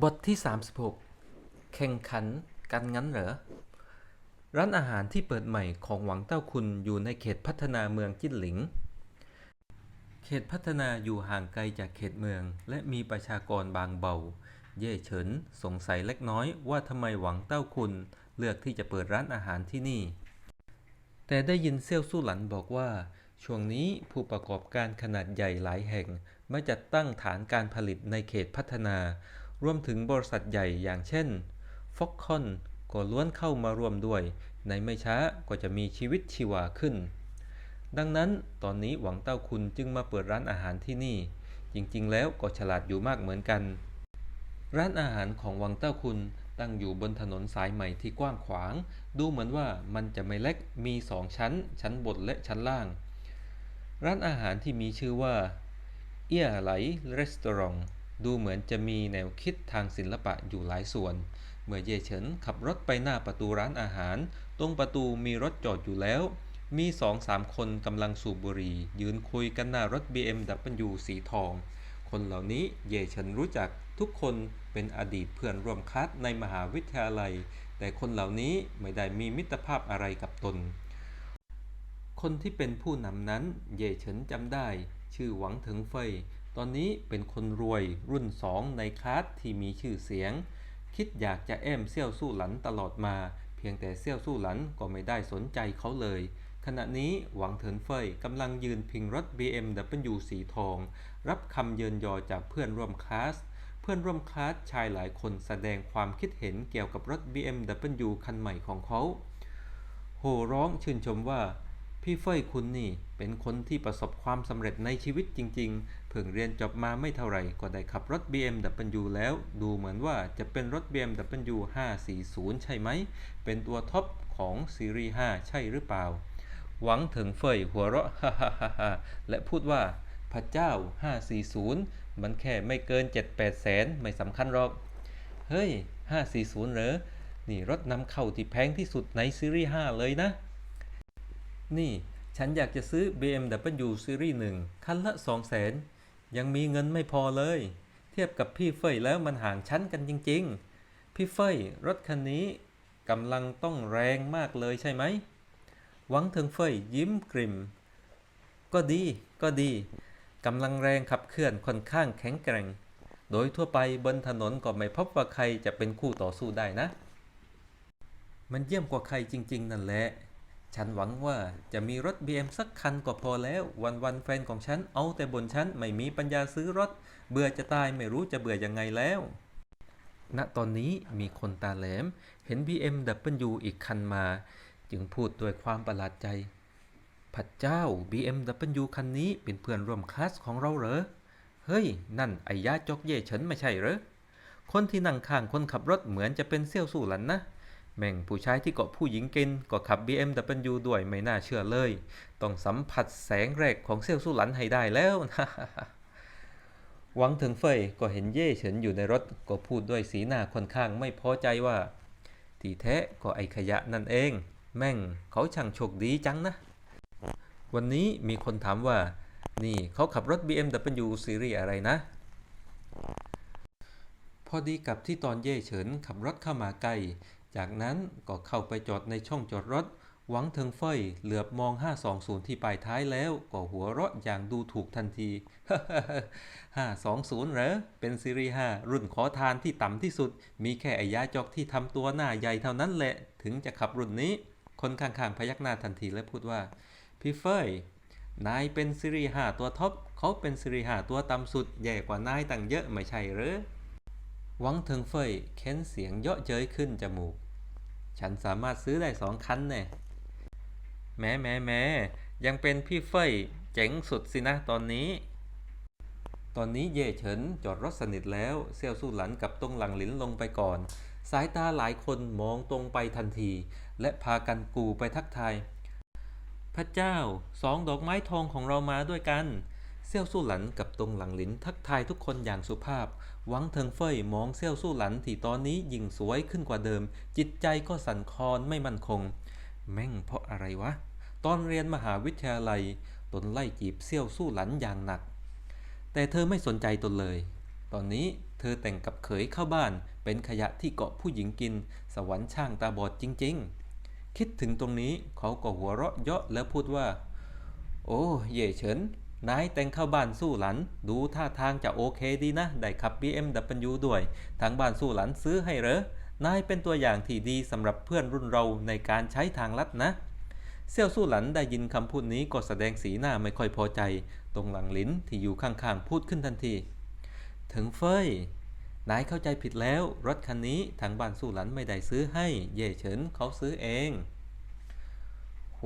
บทที่ 36 แข่งขันกันงั้นเหรอ ร้านอาหารที่เปิดใหม่ของหวังเต้าคุณอยู่ในเขตพัฒนาเมืองจิ้นหลิง เขตพัฒนาอยู่ห่างไกลจากเขตเมือง และมีประชากรบางเบา เย่เฉินสงสัยเล็กน้อยว่าทำไมหวังเต้าคุณเลือกที่จะเปิดร้านอาหารที่นี่ แต่ได้ยินเซี่ยวสู้หลันบอกว่า ช่วงนี้ผู้ประกอบการขนาดใหญ่หลายแห่งมาจัดตั้งฐานการผลิตในเขตพัฒนา รวมถึงบริษัทใหญ่อย่างเช่นฟ็อกคอนก็ล้วนเข้ามาร่วมด้วย ในไม่ช้าก็จะมีชีวิตชีวาขึ้น ดังนั้นตอนนี้หวังเต้าคุณจึงมาเปิดร้านอาหารที่นี่ จริงๆ แล้วก็ฉลาดอยู่มากเหมือนกัน ร้านอาหารของหวังเต้าคุณตั้งอยู่บนถนนสายใหม่ที่กว้างขวาง ดูเหมือนว่ามันจะไม่เล็กมีสองชั้น ชั้นบนและชั้นล่าง ร้านอาหารที่มีชื่อว่า เอี้ยไหลรีสตอรอง ดูเหมือนจะมีแนวคิดทางศิลปะอยู่หลายส่วน เมื่อเย่เฉินขับรถไปหน้าประตูร้านอาหาร ตรงประตูมีรถจอดอยู่แล้ว มีสองสามคนกำลังสูบบุหรี่ ยืนคุยกันหน้ารถ BMW สีทอง คนเหล่านี้เย่เฉินรู้จักทุกคนเป็นอดีตเพื่อนร่วมคลาสในมหาวิทยาลัย แต่คนเหล่านี้ไม่ได้มีมิตรภาพอะไรกับตน คนที่เป็นผู้นำนั้น เย่เฉินจำได้ ชื่อหวังถิงเฟย ตอนนี้เป็นคนรวยรุ่นสองในคลาสที่มีชื่อเสียง คิดอยากจะแอมเซี่ยวสู้หลันตลอดมา เพียงแต่เซี่ยวสู้หลันก็ไม่ได้สนใจเขาเลย ขณะนี้หวังเถินเฟยกำลังยืนพิงรถ BMW สีทอง รับคำเยินยอจากเพื่อนร่วมคลาส เพื่อนร่วมคลาสชายหลายคนแสดงความคิดเห็นเกี่ยวกับรถ BMW คันใหม่ของเขา โห่ร้องชื่นชมว่า พี่เฟยคุณนี่เป็นคนที่ประสบความสำเร็จในชีวิตจริงๆ เพิ่งเรียนจบมาไม่เท่าไหร่ก็ได้ขับรถ BMW แล้ว ดูเหมือนว่าจะเป็นรถ BMW 540 ใช่ไหม เป็นตัวท็อปของซีรีส์ 5 ใช่หรือเปล่า หวังถึงเฟยหัวเราะฮ่าฮ่าฮ่าและพูดว่าพระเจ้า 540 มันแค่ไม่เกิน 7-8 แสน ไม่สำคัญหรอก เฮ้ย 540 เหรอ นี่รถนำเข้าที่แพงที่สุดในซีรีส์ 5 เลยนะ นี่ฉันอยากจะซื้อ BMW ซีรีส์1คันละ200,000ยังมีเงินไม่พอเลย เทียบกับพี่เฟยแล้วมันห่างชั้นกันจริง ๆ พี่เฟยรถคันนี้กำลังต้องแรงมากเลยใช่ไหม หวังเถึงเฟยยิ้มกริม ก็ดีก็ดีกำลังแรงขับเคลื่อนค่อนข้างแข็งแกร่ง โดยทั่วไปบนถนนก็ไม่พบว่าใครจะเป็นคู่ต่อสู้ได้นะ มันเยี่ยมกว่าใครจริง ๆ นั่นแหละ ฉันหวังว่าจะมีรถ BM สักคันก็พอแล้ว วันๆแฟนของฉันเอาแต่บนฉันไม่มีปัญญาซื้อรถ เบื่อจะตายไม่รู้จะเบื่อยังไงแล้วณตอนนี้มีคนตาแหลม เห็น BMW อีกคันมา จึงพูดด้วยความประหลาดใจพระเจ้า BMW คันนี้เป็นเพื่อนร่วมคลาสของเราเหรอ เฮ้ย นั่นไอ้ยาจอกเย่เฉินไม่ใช่เหรอ คนที่นั่งข้างคนขับรถเหมือนจะเป็นเซี่ยวสู่หลันนะ แม่งผู้ชายที่เกาะผู้หญิงกินก็ขับ BMW ด้วยไม่น่าเชื่อเลย ต้องสัมผัสแสงแรกของเซี่ยวสู่หลันให้ได้แล้วหวังถึงเฟยก็เห็นเย่เฉินอยู่ในรถก็พูดด้วยสีหน้าค่อนข้างไม่พอใจว่า ที่แท้ก็ไอขยะนั่นเอง แม่งเขาช่างโชคดีจังนะ วันนี้มีคนถามว่า นี่เขาขับรถ BMW ซีรีส์อะไรนะ พอดีกับที่ตอนเย่เฉินขับรถเข้ามาใกล้ จากนั้นก็เข้าไปจอดในช่องจอดรถ หวังเทิงเฟยเหลือบมอง 520 ที่ปลายท้ายแล้ว ก็หัวเราะอย่างดูถูกทันที 520 เหรอ เป็นซีรีส์5รุ่นขอทานที่ต่ำที่สุด มีแค่ไอ้ยาจอกที่ทำตัวหน้าใหญ่เท่านั้นแหละ ถึงจะขับรุ่นนี้ คนข้างๆพยักหน้าทันทีและพูดว่า พี่เฟยนายเป็นซีรีส์5ตัวท็อปเขาเป็นซีรีส์5ตัวต่ำสุดแย่กว่านายตั้งเยอะไม่ใช่หรอหวังเทิงเฟยเค้นเสียงเยาะเย้ยขึ้นจมูก ฉันสามารถซื้อได้สองคันแน่แม้แม้แม้ยังเป็นพี่เฟยเจ๋งสุดสินะตอนนี้ ตอนนี้เย่เฉินจอดรถสนิทแล้วเซี่ยวสู้หลันกับตรงหลังหลินลงไปก่อน สายตาหลายคนมองตรงไปทันที และพากันกูไปทักทาย พระเจ้าสองดอกไม้ทองของเรามาด้วยกัน เซี่ยวสู้หลันกับตรงหลังหลินทักทายทุกคนอย่างสุภาพ หวังเทิงเฟยมองเซี่ยวสู้หลันที่ตอนนี้ยิ่งสวยขึ้นกว่าเดิม จิตใจก็สั่นคลอนไม่มั่นคง แม่งเพราะอะไรวะ ตอนเรียนมหาวิทยาลัย ตนไล่จีบเซี่ยวสู้หลันอย่างหนัก แต่เธอไม่สนใจตนเลย ตอนนี้เธอแต่งกับเขยเข้าบ้าน เป็นขยะที่เกาะผู้หญิงกิน สวรรค์ช่างตาบอดจริง ๆ คิดถึงตรงนี้เขาก็หัวเราะเยาะแล้วพูดว่า โอ้ เย่เฉิน นายแต่งเข้าบ้านสู้หลัน ดูท่าทางจะโอเคดีนะ ได้ขับ BMW ด้วย ทางบ้านสู้หลันซื้อให้เหรอนายเป็นตัวอย่างที่ดีสำหรับเพื่อนรุ่นเราในการใช้ทางลัดนะ เซี่ยวสู้หลันได้ยินคำพูดนี้ก็แสดงสีหน้าไม่ค่อยพอใจ ตรงหลังลิ้นที่อยู่ข้างๆพูดขึ้นทันที ถึงเฟยนายเข้าใจผิดแล้ว รถคันนี้ทางบ้านสู้หลันไม่ได้ซื้อให้ เย่เฉินเขาซื้อเอง โห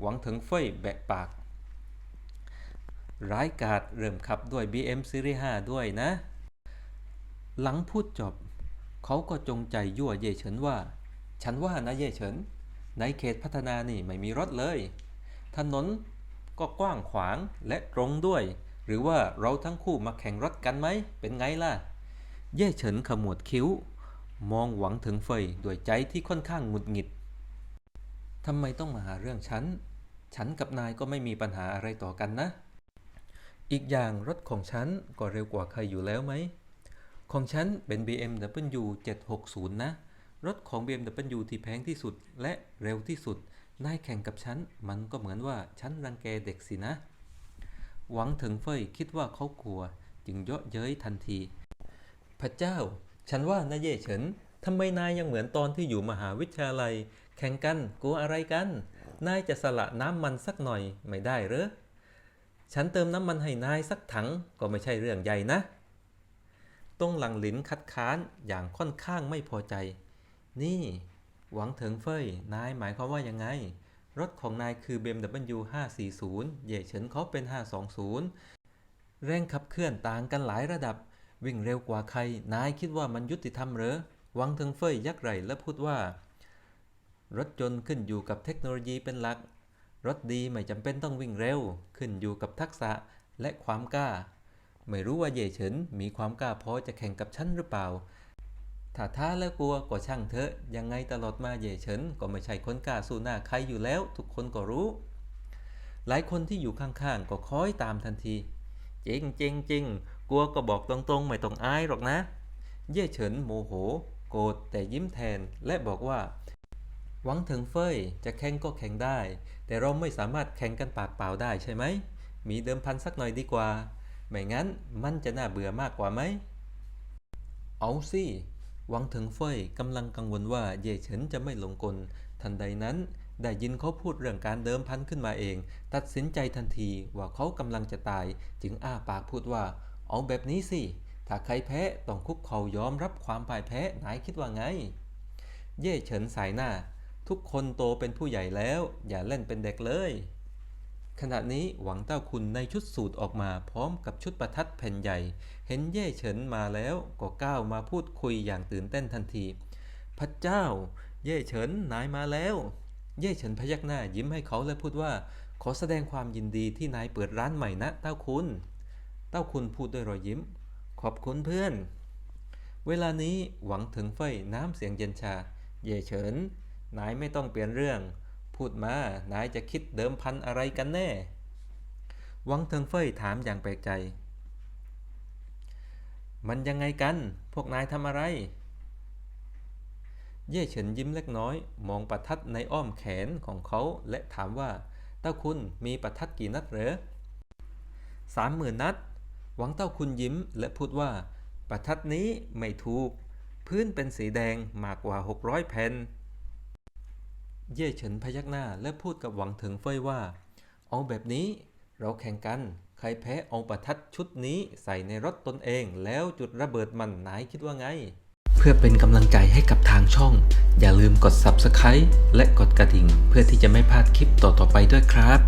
หวังถึงเฟยแบะปาก ร้ายกาจเริ่มขับด้วย BM Series 5 ด้วยนะ หลังพูดจบ เขาก็จงใจยั่วเย่เฉินว่า ฉันว่านะเย่เฉิน ในเขตพัฒนานี่ไม่มีรถเลย ถนนก็กว้างขวางและตรงด้วย หรือว่าเราทั้งคู่มาแข่งรถกันไหม เป็นไงล่ะ เย่เฉินขมวดคิ้ว มองหวังถึงเฟยด้วยใจที่ค่อนข้างหงุดหงิดทำไมต้องมาหาเรื่องฉัน ฉันกับนายก็ไม่มีปัญหาอะไรต่อกันนะ อีกอย่างรถของฉันก็เร็วกว่าใครอยู่แล้วไหม ของฉันเป็น BMW 760 นะ รถของ BMW ที่แพงที่สุดและเร็วที่สุด นายแข่งกับฉัน มันก็เหมือนว่าฉันรังแกเด็กสินะ หวังถึงเฟยคิดว่าเขากลัว จึงเยาะเย้ยทันที พระเจ้า ฉันว่านะเย่เฉินทำไมนายยังเหมือนตอนที่อยู่มหาวิทยาลัย แข่งกันกลัวอะไรกัน นายจะสละน้ำมันสักหน่อยไม่ได้หรือ ฉันเติมน้ำมันให้นายสักถังก็ไม่ใช่เรื่องใหญ่นะต้องหลังหลินคัดค้านอย่างค่อนข้างไม่พอใจ นี่ หวังเถิงเฟยนายหมายความว่ายังไง รถของนายคือ BMW 540 เย่เฉินเขาเป็น 520 แรงขับเคลื่อนต่างกันหลายระดับ วิ่งเร็วกว่าใคร นายคิดว่ามันยุติธรรมหรอหวังเถิงเฟยยักไหลและพูดว่า รถยนต์ขึ้นอยู่กับเทคโนโลยีเป็นหลัก รถดีไม่จำเป็นต้องวิ่งเร็ว ขึ้นอยู่กับทักษะและความกล้า ไม่รู้ว่าเย่เฉินมีความกล้าพอจะแข่งกับฉันหรือเปล่า ถ้าท้าแล้วกลัวก็ช่างเถอะ ยังไงตลอดมาเย่เฉินก็ไม่ใช่คนกล้าสู้หน้าใครอยู่แล้ว ทุกคนก็รู้ หลายคนที่อยู่ข้างๆก็คอยตามทันที จริงจริงจริงกลัวก็บอกตรงๆ ไม่ต้องอายหรอกนะ เย่เฉินโมโห โกรธแต่ยิ้มแทนและบอกว่า วังเถึงเฟยจะแข่งก็แข่งได้ แต่เราไม่สามารถแข่งกันปากเปล่าได้ใช่ไหม มีเดิมพันสักหน่อยดีกว่า ไม่งั้นมันจะน่าเบื่อมากกว่าไหม เอาสิหวังถึงเฟยกำลังกังวลว่าเย่เฉินจะไม่หลงกล ทันใดนั้นได้ยินเขาพูดเรื่องการเดิมพันขึ้นมาเอง ตัดสินใจทันทีว่าเขากำลังจะตาย จึงอ้าปากพูดว่า เอาแบบนี้สิ ถ้าใครแพ้ต้องคุกเข่ายอมรับความพ่ายแพ้นายคิดว่าไง เย่เฉินสายหน้า ทุกคนโตเป็นผู้ใหญ่แล้ว อย่าเล่นเป็นเด็กเลย ขณะนี้หวังเต้าคุณในชุดสูทออกมาพร้อมกับชุดประทัดแผ่นใหญ่ เห็นเย่เฉินมาแล้วก็ก้าวมาพูดคุยอย่างตื่นเต้นทันที พระเจ้า เย่เฉินนายมาแล้ว เย่เฉินพยักหน้ายิ้มให้เขาและพูดว่า ขอแสดงความยินดีที่นายเปิดร้านใหม่นะเต้าคุณ เต้าคุณพูดด้วยรอยยิ้ม ขอบคุณเพื่อน เวลานี้หวังถึงเฟยน้ำเสียงเย็นชา เย่เฉิน นายไม่ต้องเปลี่ยนเรื่อง พูดมา นายจะคิดเดิมพันอะไรกันแน่หวังเทิงเฟยถามอย่างแปลกใจ มันยังไงกัน พวกนายทำอะไร เย่เฉินยิ้มเล็กน้อย มองประทัดในอ้อมแขนของเขาและถามว่า เต้าคุณมีประทัดกี่นัดเหรอสามหมื่นนัด หวังเต้าคุณยิ้มและพูดว่า ประทัดนี้ไม่ถูก พื้นเป็นสีแดงมากกว่า 600 แผ่น เย่เฉินพยักหน้าและพูดกับหวังถึงเฟยว่า เอาแบบนี้เราแข่งกัน ใครแพ้เอาประทัดชุดนี้ใส่ในรถตนเอง แล้วจุดระเบิดมันนายคิดว่าไง เพื่อเป็นกำลังใจให้กับทางช่อง อย่าลืมกด Subscribe และกดกระดิ่ง เพื่อที่จะไม่พลาดคลิปต่อๆไปด้วยครับ